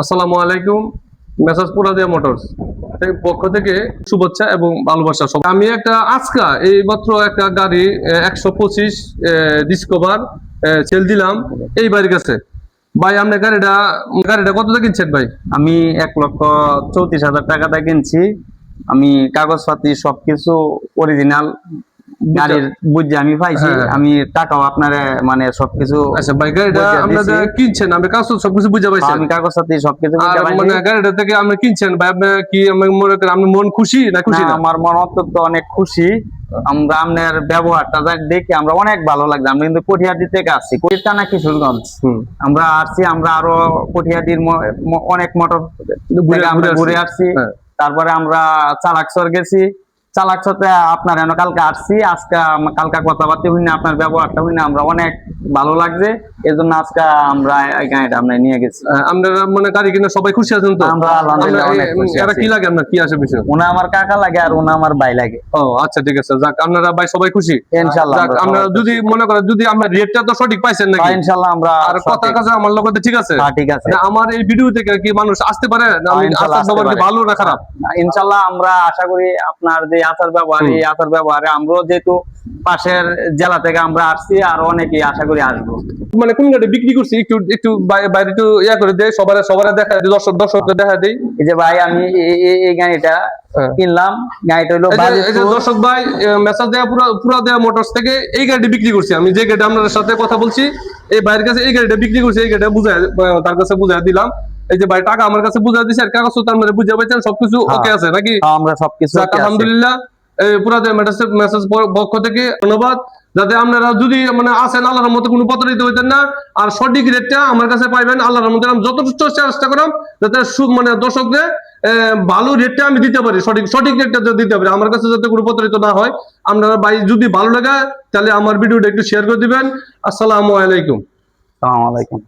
আসসালামু আলাইকুম, মেসাজ পুরাদিয়া মোটরস পক্ষ থেকে শুভেচ্ছা এবং ভালোবাসা সব আমি একটা আজকা এই মাত্র একটা গাড়ি একশো পঁচিশ ডিসকভার সেল দিলাম এই বাড়ির কাছে। ভাই, আপনি গাড়িটা গাড়িটা কত কিনছেন ভাই? আমি এক লক্ষ চৌত্রিশ হাজার টাকাটা কিনছি। আমি কাগজপাতি সবকিছু অরিজিনাল গাড়ির বুঝে আমি পাইছি হ্যাঁ। আমি টাকাও আপনার মানে সবকিছু আচ্ছা ভাই গাড়িটা আপনারা কিনছেন আমি কাজ সবকিছু বুঝে পাইছেন। আমি কাগজপাতি সবকিছু আর বুঝে মানে গাড়িটা থেকে আপনি কিনছেন ভাই আপনি কি আমি মনে করেন আপনি মন খুশি না খুশি না, আমার মন অত্যন্ত অনেক খুশি। আমরা আপনার ব্যবহারটা দেখে আমরা অনেক ভালো লাগছে। আমরা কিন্তু কঠিয়াদি থেকে আসছি কঠিয়া না কিশোরগঞ্জ। আমরা আসছি আমরা আরও কঠিয়াদির অনেক মোটর ঘুরে- আমরা ঘুরে ঘুরে আসছি। আসছি। হ্যাঁ। তারপরে আমরা চালাকসর গেছি। চালাকসতে আপনার এনে কালকে আসছি, আজকে কালকে কথাবার্তা হই না আপনার ব্যবহারটা হই না আমরা অনেক ভালো লাগছে। এই জন্য আজকে আমরা এই গাড়িটা আমরা নিয়ে গেছি। আপনারা মানে গাড়ি কিনে সবাই খুশি আছেন তো? আমরা আলহামদুলিল্লাহ অনেক খুশি এরা কি লাগে আপনার? কি আসে বিষয় ওনা আমার কাকা লাগে আর ওনা আমার ভাই লাগে। ও আচ্ছা ঠিক আছে। যাক আপনারা ভাই সবাই খুশি? ইনশাল্লাহ যাক আপনারা যদি মনে করেন যদি আমরা রেটটা তো সঠিক পাইছেন নাকি? হ্যাঁ, ইনশাল্লাহ আমরা আর কথা কাছে আমার লোকের ঠিক আছে। হ্যাঁ, ঠিক আছে। আমার এই ভিডিও থেকে কি মানুষ আসতে পারে? না, আমি আসতে ব্যবহার কি ভালো না খারাপ? ইনশাল্লাহ আমরা আশা করি আপনার যে আচার ব্যবহার এই আচার ব্যবহারে আমরাও যেহেতু পাশের জেলা থেকে আমরা আসছি আর অনেকেই আশা করি আসব। মানে কোন গাড়ি বিক্রি করছি? একটু একটু বাই- বাইরে একটু ইয়া করে দেয় সবার সবার দেখা দেয় দর্শক দর্শকদের দেখা দেই। এই যে ভাই আমি এই- গাড়িটা হ্যাঁ। কিনলাম। গাড়িটা হলো। দর্শক ভাই মেসেজ দেওয়া পুরো পুরো দেওয়া মোটরস থেকে এই গাড়িটি বিক্রি করছি আমি। যে গাড়িটা আপনার সাথে কথা বলছি এই ভাইয়ের কাছে এই গাড়িটা বিক্রি করছি এই গাড়িটা বুঝাই তার কাছে বুঝাই দিলাম। এই যে ভাই টাকা আমার কাছে বুঝাই দিছে আর কাগজ তার মানে বুঝে পাইছেন সবকিছু হ্যাঁ। ওকে আছে নাকি? হ্যাঁ, আমরা সবকিছু আলহামদুলিল্লাহ। পুরাতন মেসেজ পক্ষ থেকে ধন্যবাদ। যাতে আপনারা যদি মানে আসেন আল্লাহর মতো কোনো প্রতারিত হইতেন না, আর সঠিক রেটটা আমার কাছে পাইবেন, আল্লাহর মতো আমি যথেষ্ট চেষ্টা করাম, যাতে মানে দর্শকদের ভালো রেটটা আমি দিতে পারি, সঠিক সঠিক রেটটা যাতে দিতে পারি। আমার কাছে যাতে কোনো প্রতারিত না হয়, আপনারা ভাই যদি ভালো লাগে, তাহলে আমার ভিডিওটা একটু শেয়ার করে দিবেন। আসসালামু আলাইকুম। আসসালামু আলাইকুম।